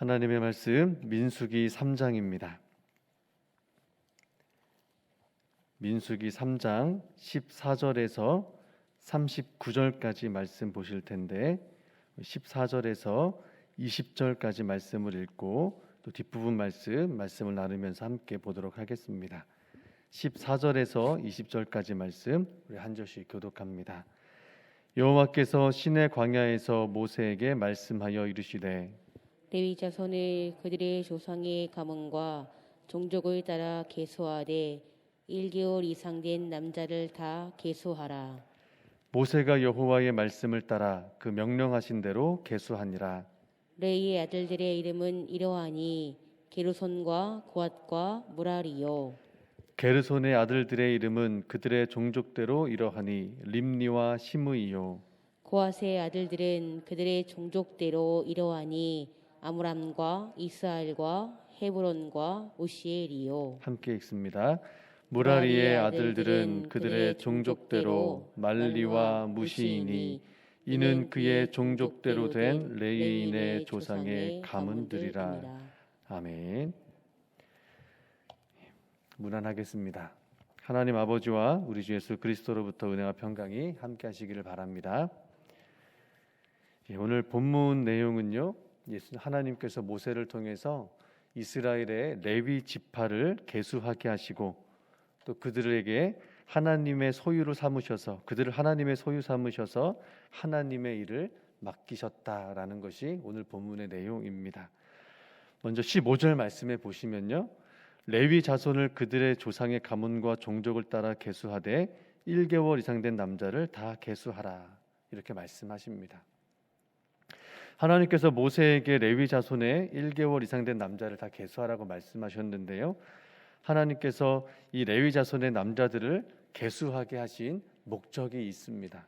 하나님의 말씀 민수기 3장입니다. 민수기 3장 14절에서 39절까지 말씀 보실 텐데 14절에서 20절까지 말씀을 읽고 또 뒷부분 말씀 말씀을 나누면서 함께 보도록 하겠습니다. 14절에서 20절까지 말씀 우리 한 절씩 교독합니다. 여호와께서 신의 광야에서 모세에게 말씀하여 이르시되 레위 자손을 그들의 조상의 가문과 종족을 따라 계수하되 1개월 이상 된 남자를 다 계수하라. 모세가 여호와의 말씀을 따라 그 명령하신 대로 계수하니라 레이의 아들들의 이름은 이러하니 게르손과 고앗과 무라리요. 게르손의 아들들의 이름은 그들의 종족대로 이러하니 림니와 시므이요 고앗의 아들들은 그들의 종족대로 이러하니 아므람과 이스라엘과 헤브론과 우시엘이요. 함께 읽습니다. 무라리의 아들들은 그들의 종족대로 말리와 무시이니 이는 그의 종족대로 된 레이인의 조상의 가문들이라. 아멘. 문안하겠습니다. 하나님 아버지와 우리 주 예수 그리스도로부터 은혜와 평강이 함께 하시기를 바랍니다. 예, 오늘 본문 내용은요. 예수 하나님께서 모세를 통해서 이스라엘의 레위 지파를 계수하게 하시고 또 그들에게 하나님의 소유로 삼으셔서 그들을 하나님의 소유 삼으셔서 하나님의 일을 맡기셨다라는 것이 오늘 본문의 내용입니다. 먼저 15절 말씀에 보시면요. 레위 자손을 그들의 조상의 가문과 종족을 따라 계수하되 1개월 이상 된 남자를 다 계수하라. 이렇게 말씀하십니다. 하나님께서 모세에게 레위 자손의 1개월 이상 된 남자를 다 계수하라고 말씀하셨는데요. 하나님께서 이 레위 자손의 남자들을 계수하게 하신 목적이 있습니다.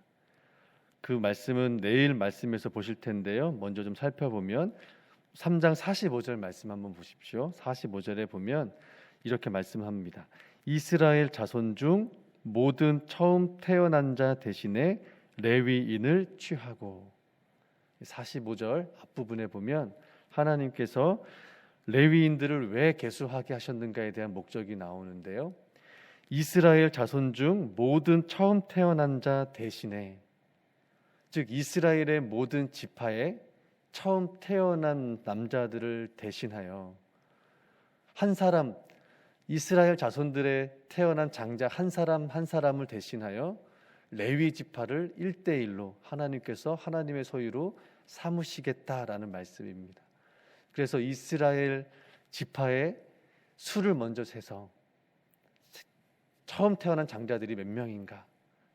그 말씀은 내일 말씀에서 보실 텐데요. 먼저 좀 살펴보면 3장 45절 말씀 한번 보십시오. 45절에 보면 이렇게 말씀합니다. 이스라엘 자손 중 모든 처음 태어난 자 대신에 레위인을 취하고 45절 앞부분에 보면 하나님께서 레위인들을 왜 계수하게 하셨는가에 대한 목적이 나오는데요. 이스라엘 자손 중 모든 처음 태어난 자 대신에 즉 이스라엘의 모든 지파에 처음 태어난 남자들을 대신하여 한 사람 이스라엘 자손들의 태어난 장자 한 사람 한 사람을 대신하여 레위 지파를 1대1로 하나님께서 하나님의 소유로 삼으시겠다라는 말씀입니다. 그래서 이스라엘 지파의 수를 먼저 세서 처음 태어난 장자들이 몇 명인가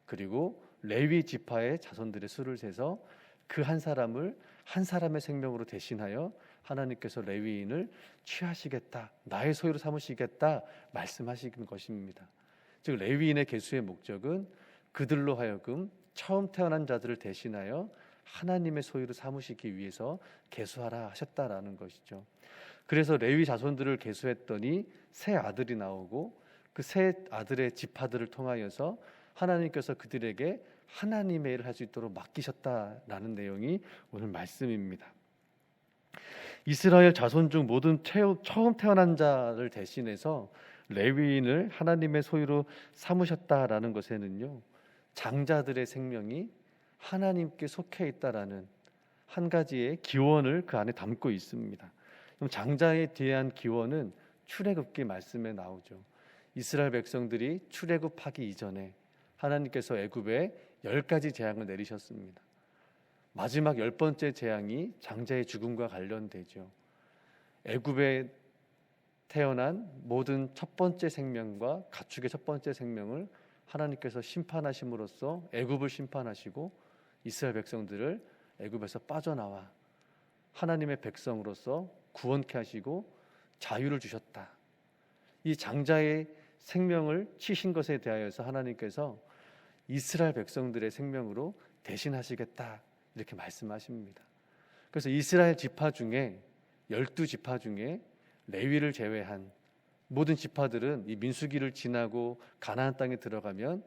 그리고 레위 지파의 자손들의 수를 세서 그 한 사람을 한 사람의 생명으로 대신하여 하나님께서 레위인을 취하시겠다 나의 소유로 삼으시겠다 말씀하시는 것입니다. 즉 레위인의 개수의 목적은 그들로 하여금 처음 태어난 자들을 대신하여 하나님의 소유로 삼으시기 위해서 계수하라 하셨다라는 것이죠. 그래서 레위 자손들을 계수했더니 새 아들이 나오고 그새 아들의 지파들을 통하여서 하나님께서 그들에게 하나님의 일을 할 수 있도록 맡기셨다라는 내용이 오늘 말씀입니다. 이스라엘 자손 중 모든 처음 태어난 자를 대신해서 레위인을 하나님의 소유로 삼으셨다라는 것에는요 장자들의 생명이 하나님께 속해 있다라는 한 가지의 기원을 그 안에 담고 있습니다. 그럼 장자에 대한 기원은 출애굽기 말씀에 나오죠. 이스라엘 백성들이 출애굽하기 이전에 하나님께서 애굽에 열 가지 재앙을 내리셨습니다. 마지막 열 번째 재앙이 장자의 죽음과 관련되죠. 애굽에 태어난 모든 첫 번째 생명과 가축의 첫 번째 생명을 하나님께서 심판하심으로써 애굽을 심판하시고 이스라엘 백성들을 애굽에서 빠져나와 하나님의 백성으로서 구원케 하시고 자유를 주셨다. 이 장자의 생명을 치신 것에 대하여서 하나님께서 이스라엘 백성들의 생명으로 대신하시겠다 이렇게 말씀하십니다. 그래서 이스라엘 지파 중에 열두 지파 중에 레위를 제외한 모든 지파들은 이 민수기를 지나고 가나안 땅에 들어가면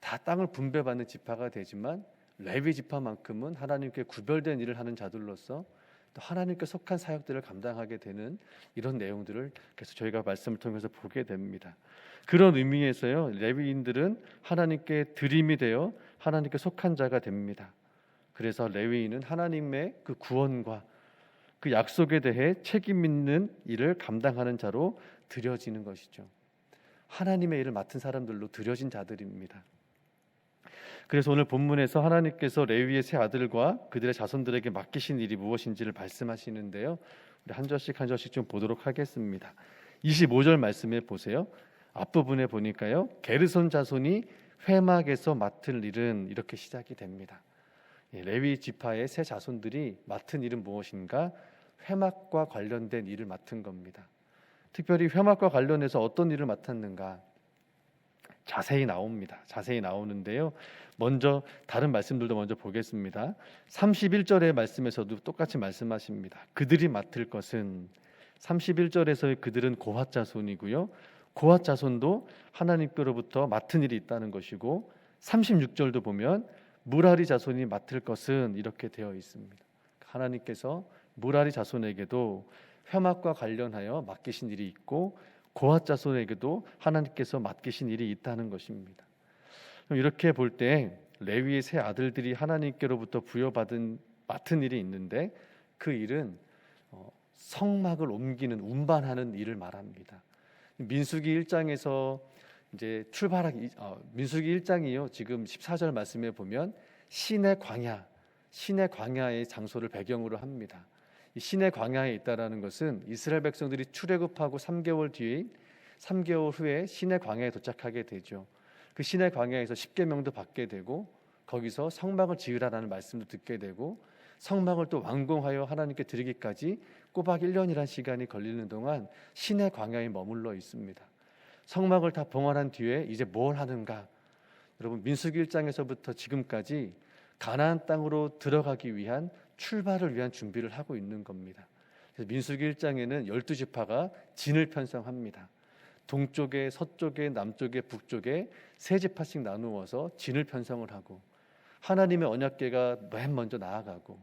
다 땅을 분배받는 지파가 되지만 레위 지파만큼은 하나님께 구별된 일을 하는 자들로서 또 하나님께 속한 사역들을 감당하게 되는 이런 내용들을 계속 저희가 말씀을 통해서 보게 됩니다. 그런 의미에서요 레위인들은 하나님께 드림이 되어 하나님께 속한 자가 됩니다. 그래서 레위인은 하나님의 그 구원과 그 약속에 대해 책임 있는 일을 감당하는 자로 드려지는 것이죠. 하나님의 일을 맡은 사람들로 드려진 자들입니다. 그래서 오늘 본문에서 하나님께서 레위의 세 아들과 그들의 자손들에게 맡기신 일이 무엇인지를 말씀하시는데요. 우리 한 절씩 한 절씩 좀 보도록 하겠습니다. 25절 말씀에 보세요. 앞부분에 보니까요. 게르손 자손이 회막에서 맡을 일은 이렇게 시작이 됩니다. 예, 레위 지파의 세 자손들이 맡은 일은 무엇인가? 회막과 관련된 일을 맡은 겁니다. 특별히 회막과 관련해서 어떤 일을 맡았는가? 자세히 나옵니다. 자세히 나오는데요. 먼저 다른 말씀들도 먼저 보겠습니다. 31절의 말씀에서도 똑같이 말씀하십니다. 그들이 맡을 것은 31절에서의 그들은 고핫 자손이고요. 고핫 자손도 하나님께로부터 맡은 일이 있다는 것이고 36절도 보면 무라리 자손이 맡을 것은 이렇게 되어 있습니다. 하나님께서 무라리 자손에게도 회막과 관련하여 맡기신 일이 있고 고핫 자손에게도 하나님께서 맡기신 일이 있다는 것입니다. 이렇게 볼 때 레위의 세 아들들이 하나님께로부터 부여받은 맡은 일이 있는데 그 일은 어, 성막을 옮기는 운반하는 일을 말합니다. 민수기 1장에서 이제 출발하기 어, 민수기 1장이요. 지금 14절 말씀에 보면 신의 광야, 신의 광야의 장소를 배경으로 합니다. 이 신의 광야에 있다라는 것은 이스라엘 백성들이 출애굽하고 3개월 뒤에 3개월 후에 신의 광야에 도착하게 되죠. 그 신의 광야에서 십계명도 받게 되고 거기서 성막을 지으라라는 말씀도 듣게 되고 성막을 또 완공하여 하나님께 드리기까지 꼬박 1년이란 시간이 걸리는 동안 신의 광야에 머물러 있습니다. 성막을 다 봉헌한 뒤에 이제 뭘 하는가? 여러분 민수기 1장에서부터 지금까지 가나안 땅으로 들어가기 위한 출발을 위한 준비를 하고 있는 겁니다. 민수기 1장에는 12지파가 진을 편성합니다. 동쪽에 서쪽에 남쪽에 북쪽에 세 지파씩 나누어서 진을 편성을 하고 하나님의 언약궤가 맨 먼저 나아가고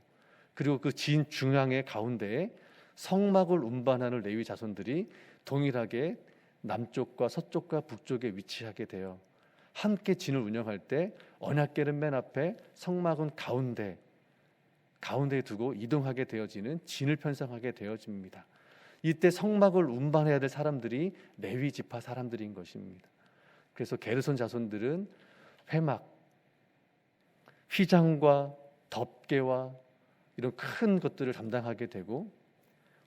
그리고 그 진 중앙의 가운데에 성막을 운반하는 레위 자손들이 동일하게 남쪽과 서쪽과 북쪽에 위치하게 되어 함께 진을 운영할 때 언약궤는 맨 앞에 성막은 가운데 가운데에 두고 이동하게 되어지는 진을 편성하게 되어집니다. 이때 성막을 운반해야 될 사람들이 레위 지파 사람들인 것입니다. 그래서 게르손 자손들은 회막, 휘장과 덮개와 이런 큰 것들을 담당하게 되고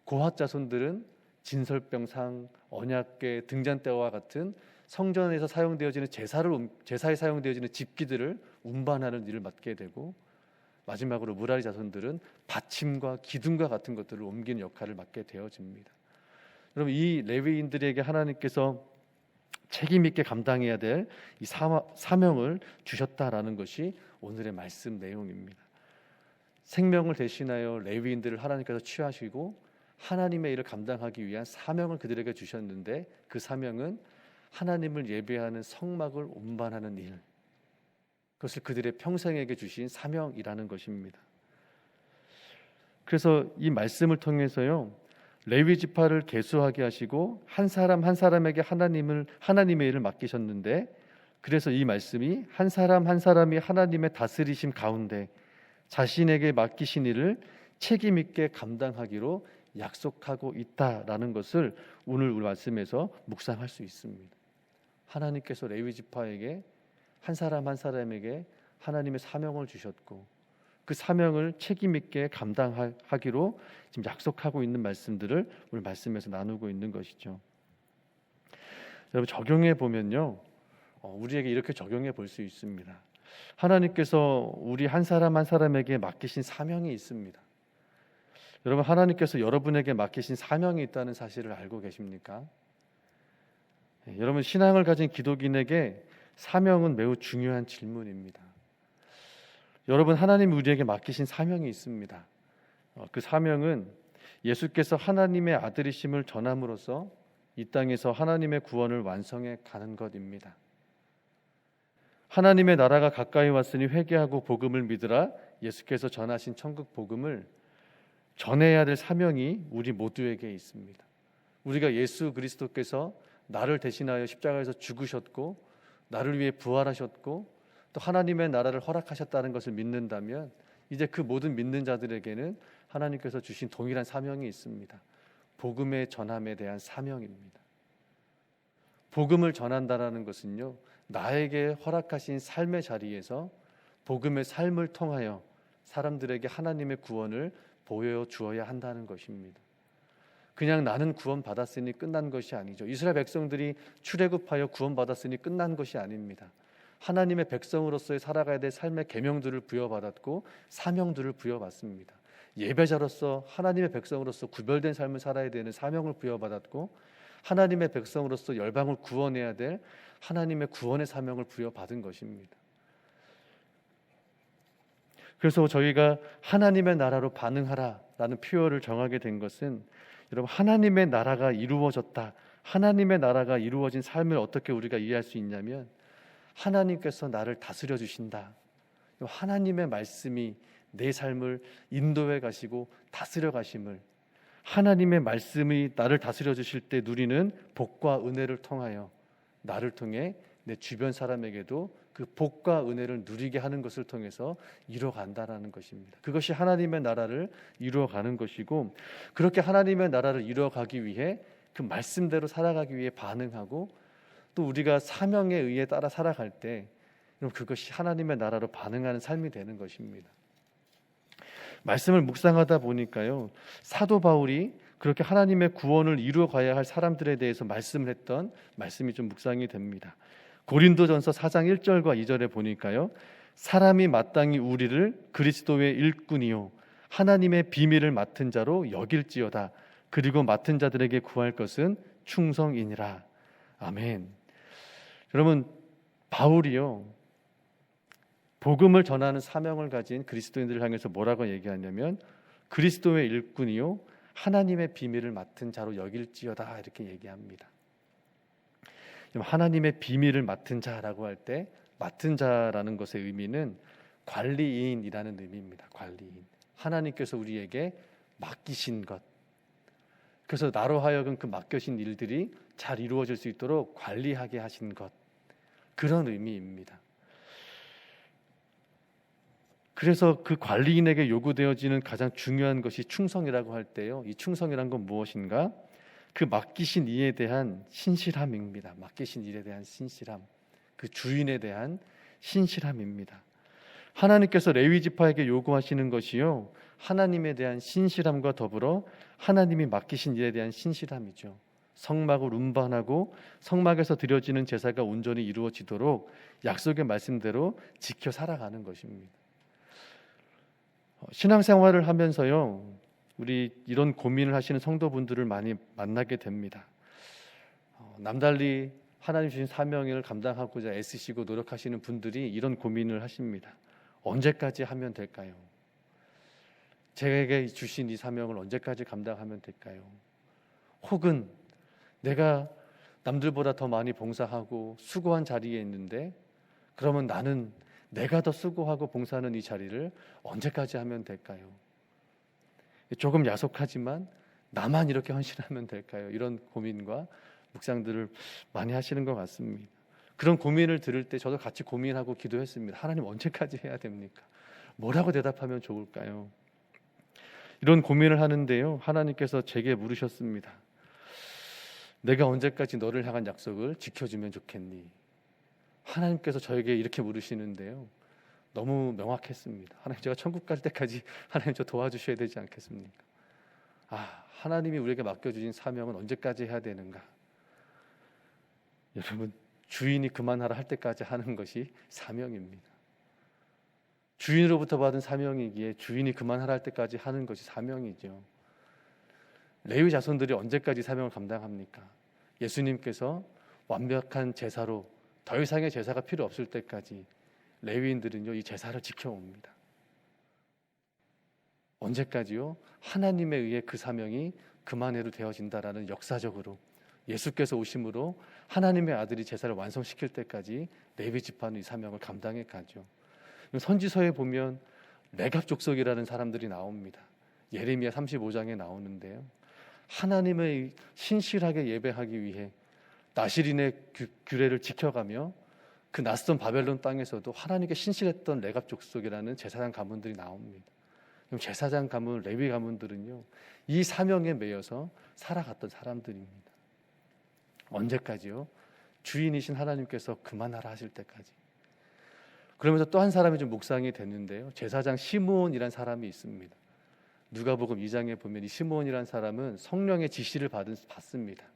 고핫 자손들은 진설병상, 언약궤, 등잔대와 같은 성전에서 사용되어지는 제사를 움- 제사에 사용되어지는 집기들을 운반하는 일을 맡게 되고 마지막으로 무라리 자손들은 받침과 기둥과 같은 것들을 옮기는 역할을 맡게 되어집니다. 여러분 이 레위인들에게 하나님께서 책임 있게 감당해야 될 이 사명을 주셨다라는 것이 오늘의 말씀 내용입니다. 생명을 대신하여 레위인들을 하나님께서 취하시고 하나님의 일을 감당하기 위한 사명을 그들에게 주셨는데 그 사명은 하나님을 예배하는 성막을 운반하는 일. 그것을 그들의 평생에게 주신 사명이라는 것입니다. 그래서 이 말씀을 통해서요. 레위 지파를 계수하게 하시고 한 사람 한 사람에게 하나님을 하나님의 일을 맡기셨는데 그래서 이 말씀이 한 사람 한 사람이 하나님의 다스리심 가운데 자신에게 맡기신 일을 책임 있게 감당하기로 약속하고 있다라는 것을 오늘 우리 말씀에서 묵상할 수 있습니다. 하나님께서 레위 지파에게 한 사람 한 사람에게 하나님의 사명을 주셨고 그 사명을 책임 있게 감당하기로 지금 약속하고 있는 말씀들을 오늘 말씀에서 나누고 있는 것이죠. 여러분 적용해 보면요, 어, 우리에게 이렇게 적용해 볼 수 있습니다. 하나님께서 우리 한 사람 한 사람에게 맡기신 사명이 있습니다. 여러분 하나님께서 여러분에게 맡기신 사명이 있다는 사실을 알고 계십니까? 예, 여러분 신앙을 가진 기독인에게 사명은 매우 중요한 질문입니다. 여러분 하나님이 우리에게 맡기신 사명이 있습니다. 어, 그 사명은 예수께서 하나님의 아들이심을 전함으로써 이 땅에서 하나님의 구원을 완성해 가는 것입니다. 하나님의 나라가 가까이 왔으니 회개하고 복음을 믿으라 예수께서 전하신 천국 복음을 전해야 될 사명이 우리 모두에게 있습니다. 우리가 예수 그리스도께서 나를 대신하여 십자가에서 죽으셨고 나를 위해 부활하셨고 또 하나님의 나라를 허락하셨다는 것을 믿는다면 이제 그 모든 믿는 자들에게는 하나님께서 주신 동일한 사명이 있습니다. 복음의 전함에 대한 사명입니다. 복음을 전한다라는 것은요. 나에게 허락하신 삶의 자리에서 복음의 삶을 통하여 사람들에게 하나님의 구원을 보여 주어야 한다는 것입니다. 그냥 나는 구원 받았으니 끝난 것이 아니죠. 이스라엘 백성들이 출애굽하여 구원 받았으니 끝난 것이 아닙니다. 하나님의 백성으로서의 살아가야 될 삶의 계명들을 부여받았고 사명들을 부여받습니다. 예배자로서 하나님의 백성으로서 구별된 삶을 살아야 되는 사명을 부여받았고 하나님의 백성으로서 열방을 구원해야 될 하나님의 구원의 사명을 부여받은 것입니다. 그래서 저희가 하나님의 나라로 반응하라라는 표현을 정하게 된 것은 여러분 하나님의 나라가 이루어졌다. 하나님의 나라가 이루어진 삶을 어떻게 우리가 이해할 수 있냐면 하나님께서 나를 다스려 주신다. 하나님의 말씀이 내 삶을 인도해 가시고 다스려 가심을 하나님의 말씀이 나를 다스려 주실 때 누리는 복과 은혜를 통하여 나를 통해 내 주변 사람에게도 그 복과 은혜를 누리게 하는 것을 통해서 이루어간다라는 것입니다. 그것이 하나님의 나라를 이루어가는 것이고 그렇게 하나님의 나라를 이루어가기 위해 그 말씀대로 살아가기 위해 반응하고 또 우리가 사명에 의해 따라 살아갈 때 그것이 하나님의 나라로 반응하는 삶이 되는 것입니다. 말씀을 묵상하다 보니까요 사도 바울이 그렇게 하나님의 구원을 이루어 가야 할 사람들에 대해서 말씀을 했던 말씀이 좀 묵상이 됩니다. 고린도전서 4장 1절과 2절에 보니까요. 사람이 마땅히 우리를 그리스도의 일꾼이요 하나님의 비밀을 맡은 자로 여길지어다. 그리고 맡은 자들에게 구할 것은 충성이니라. 아멘. 여러분 바울이요. 복음을 전하는 사명을 가진 그리스도인들을 향해서 뭐라고 얘기하냐면 그리스도의 일꾼이요 하나님의 비밀을 맡은 자로 여길지어다 이렇게 얘기합니다. 하나님의 비밀을 맡은 자라고 할 때 맡은 자라는 것의 의미는 관리인이라는 의미입니다. 관리인. 하나님께서 우리에게 맡기신 것. 그래서 나로 하여금 그 맡겨진 일들이 잘 이루어질 수 있도록 관리하게 하신 것. 그런 의미입니다. 그래서 그 관리인에게 요구되어지는 가장 중요한 것이 충성이라고 할 때요. 이 충성이란 건 무엇인가? 그 맡기신 이에 대한 신실함입니다. 맡기신 일에 대한 신실함. 그 주인에 대한 신실함입니다. 하나님께서 레위 지파에게 요구하시는 것이요. 하나님에 대한 신실함과 더불어 하나님이 맡기신 일에 대한 신실함이죠. 성막을 운반하고 성막에서 드려지는 제사가 온전히 이루어지도록 약속의 말씀대로 지켜 살아가는 것입니다. 어, 신앙생활을 하면서요, 우리 이런 고민을 하시는 성도분들을 많이 만나게 됩니다. 어, 남달리 하나님 주신 사명을 감당하고자 애쓰시고 노력하시는 분들이 이런 고민을 하십니다. 언제까지 하면 될까요? 제게 주신 이 사명을 언제까지 감당하면 될까요? 혹은 내가 남들보다 더 많이 봉사하고 수고한 자리에 있는데 그러면 나는 내가 더 수고하고 봉사하는 이 자리를 언제까지 하면 될까요? 조금 야속하지만 나만 이렇게 헌신하면 될까요? 이런 고민과 묵상들을 많이 하시는 것 같습니다. 그런 고민을 들을 때 저도 같이 고민하고 기도했습니다. 하나님 언제까지 해야 됩니까? 뭐라고 대답하면 좋을까요? 이런 고민을 하는데요. 하나님께서 제게 물으셨습니다. 내가 언제까지 너를 향한 약속을 지켜주면 좋겠니? 하나님께서 저에게 이렇게 물으시는데요. 너무 명확했습니다. 하나님 제가 천국 갈 때까지 하나님 저 도와주셔야 되지 않겠습니까? 아, 하나님이 우리에게 맡겨주신 사명은 언제까지 해야 되는가? 여러분, 주인이 그만하라 할 때까지 하는 것이 사명입니다. 주인으로부터 받은 사명이기에 주인이 그만하라 할 때까지 하는 것이 사명이죠. 레위 자손들이 언제까지 사명을 감당합니까? 예수님께서 완벽한 제사로 더 이상의 제사가 필요 없을 때까지 레위인들은요 이 제사를 지켜옵니다. 언제까지요? 하나님에 의해 그 사명이 그만해도 되어진다라는 역사적으로 예수께서 오심으로 하나님의 아들이 제사를 완성시킬 때까지 레위 지파는 이 사명을 감당해 가죠. 선지서에 보면 레갑 족속이라는 사람들이 나옵니다. 예레미야 35장에 나오는데요. 하나님의 신실하게 예배하기 위해 나시린의 규- 규례를 지켜가며 그 낯선 바벨론 땅에서도 하나님께 신실했던 레갑 족속이라는 제사장 가문들이 나옵니다. 그럼 제사장 가문, 레위 가문들은요 이 사명에 매여서 살아갔던 사람들입니다. 언제까지요? 주인이신 하나님께서 그만하라 하실 때까지. 그러면서 또 한 사람이 좀 묵상이 됐는데요. 제사장 시므온이란 사람이 있습니다. 누가복음 2장에 보면 이 시므온이란 사람은 성령의 지시를 받은 받습니다.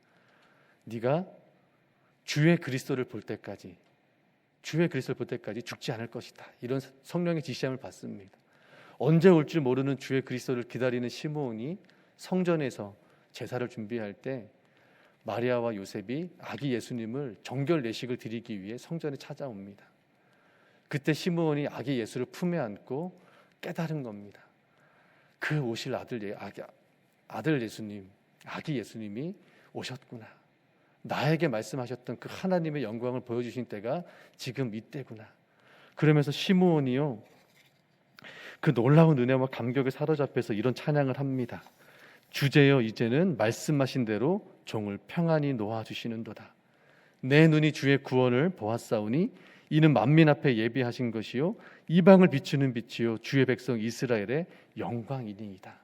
네가 주의 그리스도를 볼 때까지 주의 그리스도를 볼 때까지 죽지 않을 것이다. 이런 성령의 지시함을 받습니다. 언제 올 줄 모르는 주의 그리스도를 기다리는 시므온이 성전에서 제사를 준비할 때 마리아와 요셉이 아기 예수님을 정결 내식을 드리기 위해 성전에 찾아옵니다. 그때 시므온이 아기 예수를 품에 안고 깨달은 겁니다. 그 오실 아들 예 아기, 아들 예수님, 아기 예수님이 오셨구나. 나에게 말씀하셨던 그 하나님의 영광을 보여주신 때가 지금 이때구나. 그러면서 시므온이요 그 놀라운 은혜와 감격에 사로잡혀서 이런 찬양을 합니다. 주제여 이제는 말씀하신 대로 종을 평안히 놓아 주시는도다. 내 눈이 주의 구원을 보았사오니 이는 만민 앞에 예비하신 것이요 이방을 비추는 빛이요 주의 백성 이스라엘의 영광이니이다.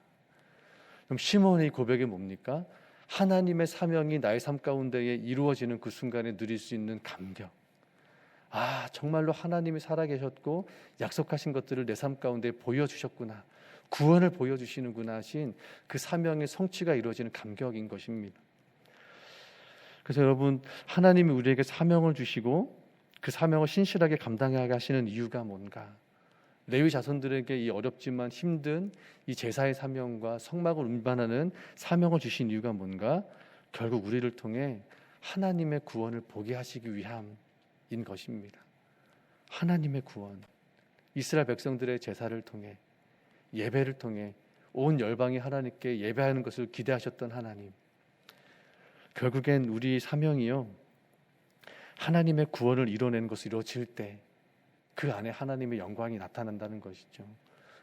그럼 시몬의 고백이 뭡니까? 하나님의 사명이 나의 삶 가운데에 이루어지는 그 순간에 누릴 수 있는 감격. 아, 정말로 하나님이 살아계셨고 약속하신 것들을 내 삶 가운데 보여주셨구나. 구원을 보여주시는구나 하신 그 사명의 성취가 이루어지는 감격인 것입니다. 그래서 여러분, 하나님이 우리에게 사명을 주시고 그 사명을 신실하게 감당하게 하시는 이유가 뭔가? 레위 자손들에게 이 어렵지만 힘든 이 제사의 사명과 성막을 운반하는 사명을 주신 이유가 뭔가? 결국 우리를 통해 하나님의 구원을 보게 하시기 위함인 것입니다. 하나님의 구원. 이스라엘 백성들의 제사를 통해 예배를 통해 온 열방이 하나님께 예배하는 것을 기대하셨던 하나님. 결국엔 우리 사명이요. 하나님의 구원을 이뤄내는 것을 이루어질 때 그 안에 하나님의 영광이 나타난다는 것이죠.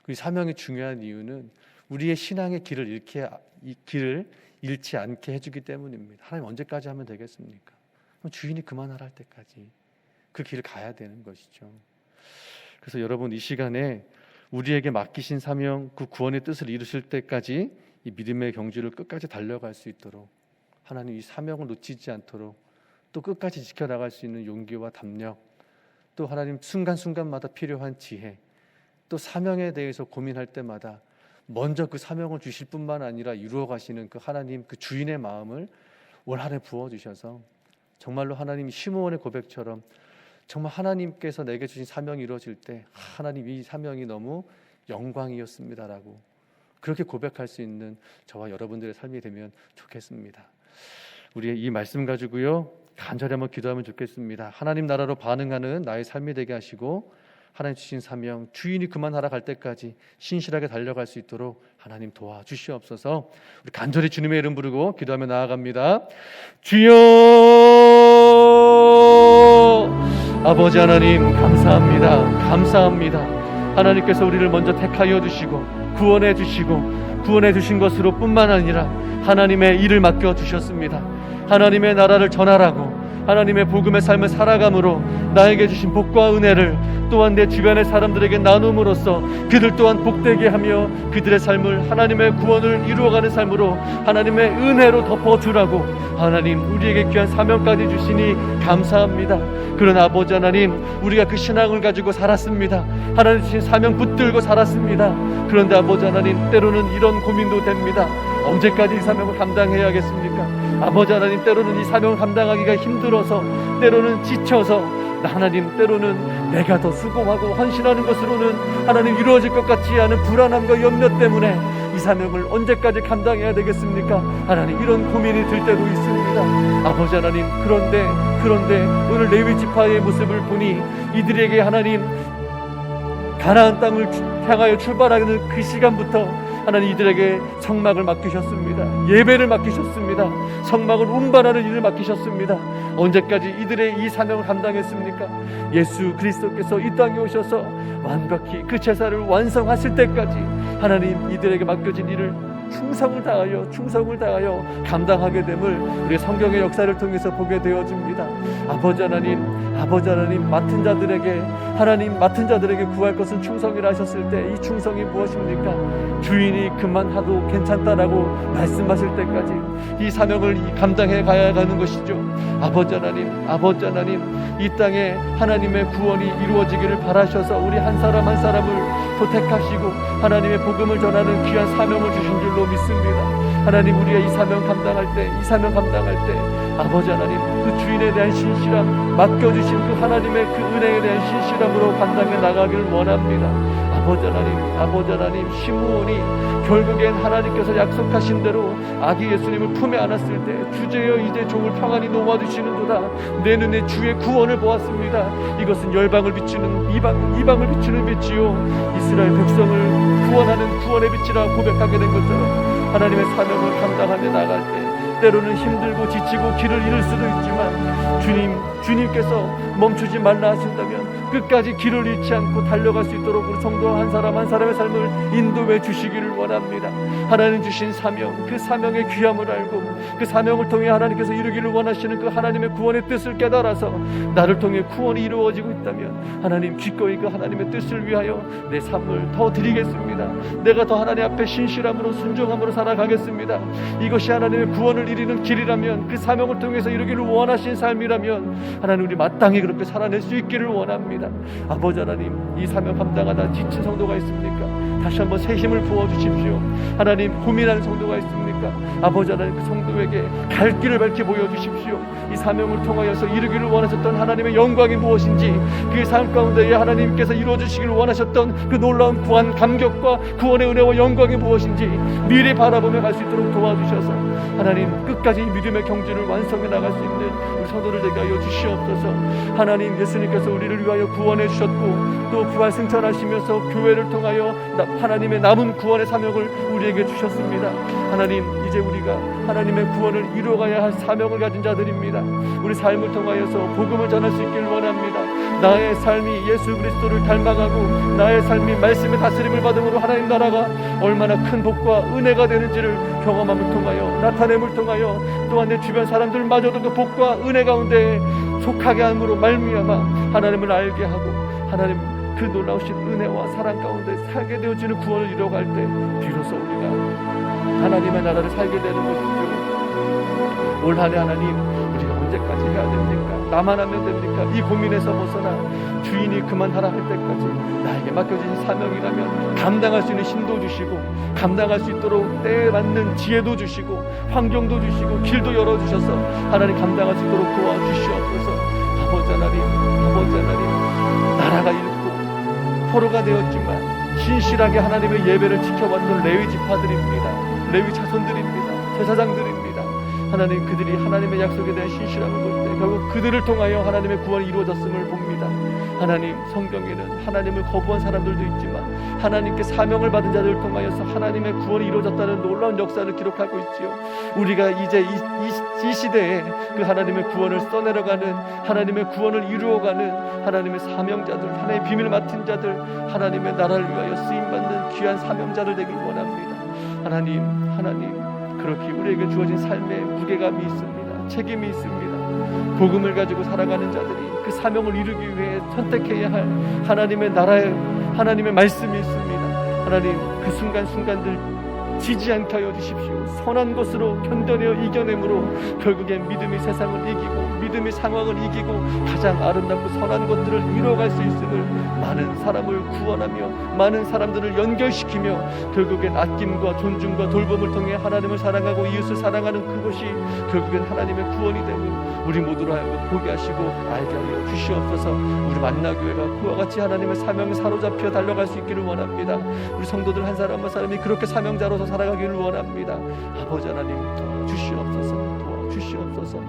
그 사명이 중요한 이유는 우리의 신앙의 길을 잃게 이 길을 잃지 않게 해주기 때문입니다. 하나님 언제까지 하면 되겠습니까? 주인이 그만하라 할 때까지 그 길을 가야 되는 것이죠. 그래서 여러분 이 시간에 우리에게 맡기신 사명 그 구원의 뜻을 이루실 때까지 이 믿음의 경주를 끝까지 달려갈 수 있도록 하나님 이 사명을 놓치지 않도록 또 끝까지 지켜나갈 수 있는 용기와 담력 또 하나님 순간순간마다 필요한 지혜 또 사명에 대해서 고민할 때마다 먼저 그 사명을 주실 뿐만 아니라 이루어 가시는 그 하나님 그 주인의 마음을 올 한해 부어 주셔서 정말로 하나님 시므온의 고백처럼 정말 하나님께서 내게 주신 사명이 이루어질 때 하나님 이 사명이 너무 영광이었습니다라고 그렇게 고백할 수 있는 저와 여러분들의 삶이 되면 좋겠습니다. 우리의 이 말씀 가지고요 간절히 한번 기도하면 좋겠습니다. 하나님 나라로 반응하는 나의 삶이 되게 하시고 하나님 주신 사명 주인이 그만하라 갈 때까지 신실하게 달려갈 수 있도록 하나님 도와주시옵소서. 우리 간절히 주님의 이름 부르고 기도하며 나아갑니다. 주여 아버지 하나님 감사합니다. 감사합니다. 하나님께서 우리를 먼저 택하여 주시고 구원해 주시고 구원해 주신 것으로 뿐만 아니라 하나님의 일을 맡겨 주셨습니다. 하나님의 나라를 전하라고 하나님의 복음의 삶을 살아감으로 나에게 주신 복과 은혜를 또한 내 주변의 사람들에게 나눔으로써 그들 또한 복되게 하며 그들의 삶을 하나님의 구원을 이루어가는 삶으로 하나님의 은혜로 덮어주라고 하나님 우리에게 귀한 사명까지 주시니 감사합니다. 그러나 아버지 하나님 우리가 그 신앙을 가지고 살았습니다. 하나님 주신 사명 붙들고 살았습니다. 그런데 아버지 하나님 때로는 이런 고민도 됩니다. 언제까지 이 사명을 감당해야겠습니까? 아버지 하나님 때로는 이 사명을 감당하기가 힘들어서 때로는 지쳐서 나 하나님 때로는 내가 더 수고하고 헌신하는 것으로는 하나님 이루어질 것 같지 않은 불안함과 염려 때문에 이 사명을 언제까지 감당해야 되겠습니까? 하나님 이런 고민이 들 때도 있습니다. 아버지 하나님 그런데 그런데 오늘 레위 지파의 모습을 보니 이들에게 하나님 가나안 땅을 주- 향하여 출발하는 그 시간부터 하나님 이들에게 성막을 맡기셨습니다. 예배를 맡기셨습니다. 성막을 운반하는 일을 맡기셨습니다. 언제까지 이들의 이 사명을 감당했습니까? 예수 그리스도께서 이 땅에 오셔서 완벽히 그 제사를 완성하실 때까지 하나님 이들에게 맡겨진 일을 충성을 다하여 충성을 다하여 감당하게 됨을 우리 성경의 역사를 통해서 보게 되어집니다. 아버지 하나님, 아버지 하나님 맡은 자들에게 하나님 맡은 자들에게 구할 것은 충성이라 하셨을 때 이 충성이 무엇입니까? 주인이 그만하도 괜찮다라고 말씀하실 때까지 이 사명을 이 감당해 가야 하는 것이죠. 아버지 하나님, 아버지 하나님 이 땅에 하나님의 구원이 이루어지기를 바라셔서 우리 한 사람 한 사람을 도택하시고 하나님의 복음을 전하는 귀한 사명을 주신 줄로 믿습니다. 하나님 우리가 이 사명 감당할 때, 이 사명 감당할 때 아버지 하나님 그 주인에 대한 신실함 맡겨주신 그 하나님의 그 은혜에 대한 신실함으로 감당해 나가기를 원합니다. 아버지 하나님, 아버지 하나님 시므온이 결국엔 하나님께서 약속하신 대로 아기 예수님을 품에 안았을 때 주제여 이제 종을 평안히 놓아주시는도다 내 눈에 주의 구원을 보았습니다. 이것은 열방을 비추는 이방 이방을 비추는 빛이요 이스라엘 백성을 구원하는 구원의 빛이라 고백하게 된 것처럼 하나님의 사명을 감당하며 나갈 때 때로는 힘들고 지치고 길을 잃을 수도 있지만 주님 주님께서 멈추지 말라 하신다면 끝까지 길을 잃지 않고 달려갈 수 있도록 우리 성도 한 사람 한 사람의 삶을 인도해 주시기를 원합니다. 하나님 주신 사명 그 사명의 귀함을 알고 그 사명을 통해 하나님께서 이루기를 원하시는 그 하나님의 구원의 뜻을 깨달아서 나를 통해 구원이 이루어지고 있다면 하나님 기꺼이 그 하나님의 뜻을 위하여 내 삶을 더 드리겠습니다. 내가 더 하나님 앞에 신실함으로 순종함으로 살아가겠습니다. 이것이 하나님의 구원을 이루는 길이라면 그 사명을 통해서 이루기를 원하신 삶이라면 하나님 우리 마땅히 그렇게 살아낼 수 있기를 원합니다. 아버지 하나님 이 사명 감당하다 지친 성도가 있습니까? 다시 한번 새 힘을 부어 주십시오. 하나님 고민하는 성도가 있습니까? 아버지 하나님 그 성도에게 갈 길을 밝히 보여 주십시오. 이 사명을 통하여서 이루기를 원하셨던 하나님의 영광이 무엇인지 그 삶 가운데에 하나님께서 이루어 주시기를 원하셨던 그 놀라운 구원 감격과 구원의 은혜와 영광이 무엇인지 미리 바라보며 갈 수 있도록 도와주셔서 하나님 끝까지 이 믿음의 경주를 완성해 나갈 수 있는 우리 성도를 되게 하여 주시옵소서. 하나님 예수님께서 우리를 위하여 구원해 주셨고 또 부활 승천하시면서 교회를 통하여 나- 하나님의 남은 구원의 사명을 우리에게 주셨습니다. 하나님 이제 우리가 하나님의 구원을 이루어가야 할 사명을 가진 자들입니다. 우리 삶을 통하여서 복음을 전할 수 있기를 원합니다. 나의 삶이 예수 그리스도를 닮아가고 나의 삶이 말씀의 다스림을 받음으로 하나님 나라가 얼마나 큰 복과 은혜가 되는지를 경험함을 통하여 나타냄을 통하여 또한 내 주변 사람들마저도 그 복과 은혜 가운데 속하게 함으로 말미암아 하나님을 알게 하고 하나님 그 놀라우신 은혜와 사랑 가운데 살게 되어지는 구원을 이뤄갈 때 비로소 우리가 하나님의 나라를 살게 되는 것이죠. 올 한해 하나님 우리가 언제까지 해야 됩니까? 나만 하면 됩니까? 이 고민에서 벗어나 주인이 그만하라 할 때까지 나에게 맡겨진 사명이라면 감당할 수 있는 힘도 주시고 감당할 수 있도록 때에 맞는 지혜도 주시고 환경도 주시고 길도 열어주셔서 하나님 감당할 수 있도록 도와주시옵소서 아버지 하나님 아버지 하나님 나라가 포로가 되었지만 신실하게 하나님의 예배를 지켜왔던 레위 지파들입니다 레위 자손들입니다 제사장들입니다 하나님 그들이 하나님의 약속에 대한 신실함을 볼 때 결국 그들을 통하여 하나님의 구원이 이루어졌음을 봅니다. 하나님 성경에는 하나님을 거부한 사람들도 있지만 하나님께 사명을 받은 자들을 통하여서 하나님의 구원이 이루어졌다는 놀라운 역사를 기록하고 있지요. 우리가 이제 이, 이, 이 시대에 그 하나님의 구원을 써내려가는 하나님의 구원을 이루어가는 하나님의 사명자들, 하나님의 비밀 맡은 자들, 하나님의 나라를 위하여 쓰임 받는 귀한 사명자들 되길 원합니다. 하나님, 하나님. 그렇게 우리에게 주어진 삶에 무게감이 있습니다. 책임이 있습니다. 복음을 가지고 살아가는 자들이 그 사명을 이루기 위해 선택해야 할 하나님의 나라의 하나님의 말씀이 있습니다. 하나님 그 순간순간들 지지 않게 하여 주십시오. 선한 것으로 견뎌내어 이겨내므로 결국엔 믿음이 세상을 이기고 믿음이 상황을 이기고 가장 아름답고 선한 것들을 이루어갈 수 있음을 많은 사람을 구원하며 많은 사람들을 연결시키며 결국엔 아낌과 존중과 돌봄을 통해 하나님을 사랑하고 이웃을 사랑하는 그것이 결국엔 하나님의 구원이 되고 우리 모두로 하여금 보게 하시고 알게 하여 주시옵소서 우리 만나교회가 그와 같이 하나님의 사명에 사로잡혀 달려갈 수 있기를 원합니다 우리 성도들 한 사람 한 사람이 그렇게 사명자로 서 살아가기를 원합니다. 아버지 하나님 도와주시옵소서 도와주시옵소서.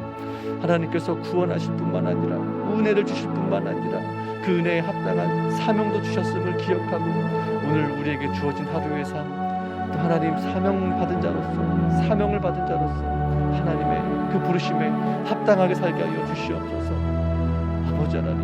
하나님께서 구원하실 뿐만 아니라 은혜를 주실 뿐만 아니라 그 은혜에 합당한 사명도 주셨음을 기억하고 오늘 우리에게 주어진 하루의 삶 또 하나님 사명 받은 자로서 사명을 받은 자로서 하나님의 그 부르심에 합당하게 살게 하여 주시옵소서. 아버지 하나님